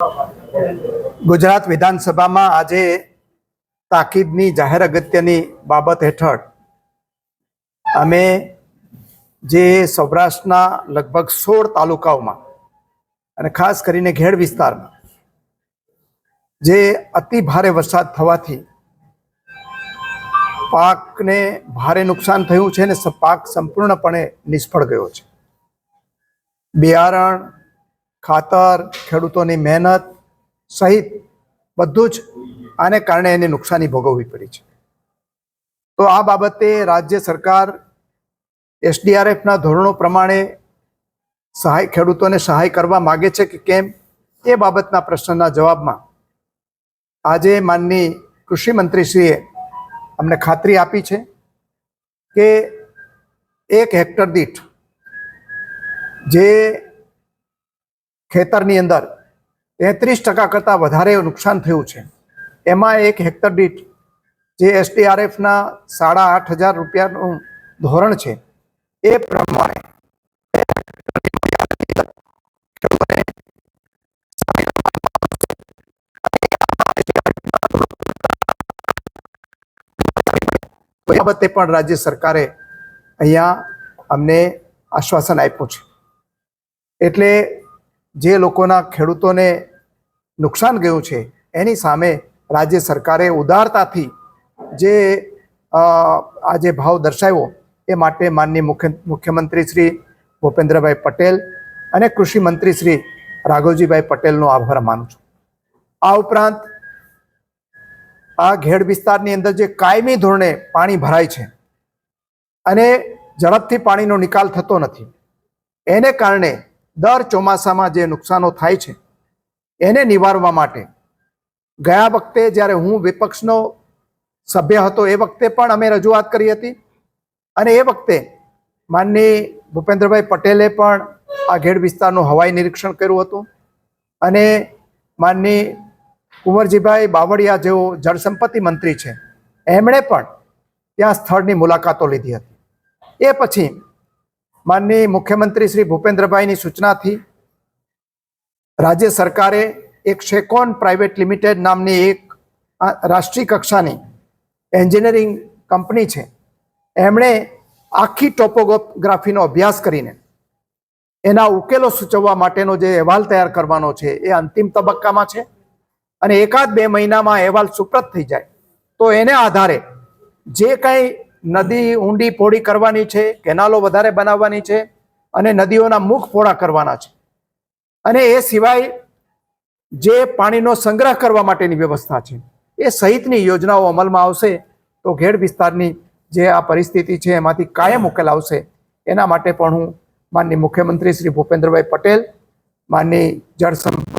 ગુજરાત વિધાનસભામાં આજે તાકીદની જાહેર અગત્યની બાબત હેઠળ અમે જે સૌરાષ્ટ્રના લગભગ સોળ તાલુકાઓમાં અને ખાસ કરીને ઘેડ વિસ્તારમાં જે અતિ ભારે વરસાદ થવાથી પાકને ભારે નુકસાન થયું છે અને પાક સંપૂર્ણપણે નિષ્ફળ ગયો છે. બિયારણ ખાતર, ખેડૂતોની મહેનત સહિત બધું જ આને કારણે એને નુકસાની ભોગવવી પડી છે. તો આ બાબતે રાજ્ય સરકાર એસડીઆરએફના ધોરણો પ્રમાણે સહાય, ખેડૂતોને સહાય કરવા માગે છે કે કેમ? એ બાબતના પ્રશ્નના જવાબમાં આજે માનની કૃષિ મંત્રીશ્રીએ અમને ખાતરી આપી છે કે એક હેક્ટર દીઠ જે ખેતરની અંદર તેત્રીસ ટકા કરતાં વધારે નુકસાન થયું છે. એમાં એક હેક્ટર દીઠ જે એસડીઆરએફના સાડા આઠ હજાર રૂપિયાનું ધોરણ છે, એ પ્રમાણે બાબતે પણ રાજ્ય સરકારે અહીંયા અમને આશ્વાસન આપ્યું છે. એટલે જે લોકોના ખેડૂતોને નુકસાન ગયું છે, એની સામે રાજ્ય સરકારે ઉદારતાથી જે આ જે ભાવ દર્શાવ્યો, એ માટે માનનીય મુખ્ય, મુખ્યમંત્રી શ્રી ભૂપેન્દ્રભાઈ પટેલ અને કૃષિ મંત્રી શ્રી રાઘવજીભાઈ પટેલનો આભાર માનું છું. આ ઉપરાંત, આ ઘેડ વિસ્તારની અંદર જે કાયમી ધોરણે પાણી ભરાય છે અને ઝડપથી પાણીનો નિકાલ થતો નથી, એને કારણે દર ચોમાસામાં જે નુકસાનો થાય છે, એને નિવારવા માટે ગયા વખતે જ્યારે હું વિપક્ષનો સભ્ય હતો, એ વખતે પણ અમે રજૂઆત કરી હતી અને એ વખતે માનની ભૂપેન્દ્રભાઈ પટેલે પણ આ ઘેડ વિસ્તારનું હવાઈ નિરીક્ષણ કર્યું હતું અને માનની કુંવરજીભાઈ બાવળિયા જેઓ જળસંપત્તિ મંત્રી છે, એમણે પણ ત્યાં સ્થળની મુલાકાતો લીધી હતી. એ પછી માનની મુખ્યમંત્રી શ્રી ભૂપેન્દ્રભાઈની સૂચનાથી રાજ્ય સરકારે એક શેકોન પ્રાઇવેટ લિમિટેડ નામની એક રાષ્ટ્રીય કક્ષાની એન્જિનિયરિંગ કંપની છે. એમણે આખી ટોપોગ્રાફીનો અભ્યાસ કરીને એના ઉકેલો સૂચવવા માટેનો જે અહેવાલ તૈયાર કરવાનો છે એ અંતિમ તબક્કામાં છે અને એકાદ બે મહિનામાં અહેવાલ સુપ્રત થઈ જાય. તો એને આધારે જે કંઈ નદી ઊંડી પોળી કરવાની છે, કેનાલો વધારે બનાવવાની છે અને નદીઓના મુખ પોળા કરવાના છે. અને એ સિવાય જે પાણીનો સંગ્રહ કરવા માટેની વ્યવસ્થા છે, એ સહિતની યોજનાઓ અમલમાં આવશે તો ઘેડ વિસ્તારની જે આ પરિસ્થિતિ છે, એમાંથી કાયમ ઉકેલ આવશે. એના માટે પણ હું માનની મુખ્યમંત્રી શ્રી ભૂપેન્દ્રભાઈ પટેલ માનની જળ સંપ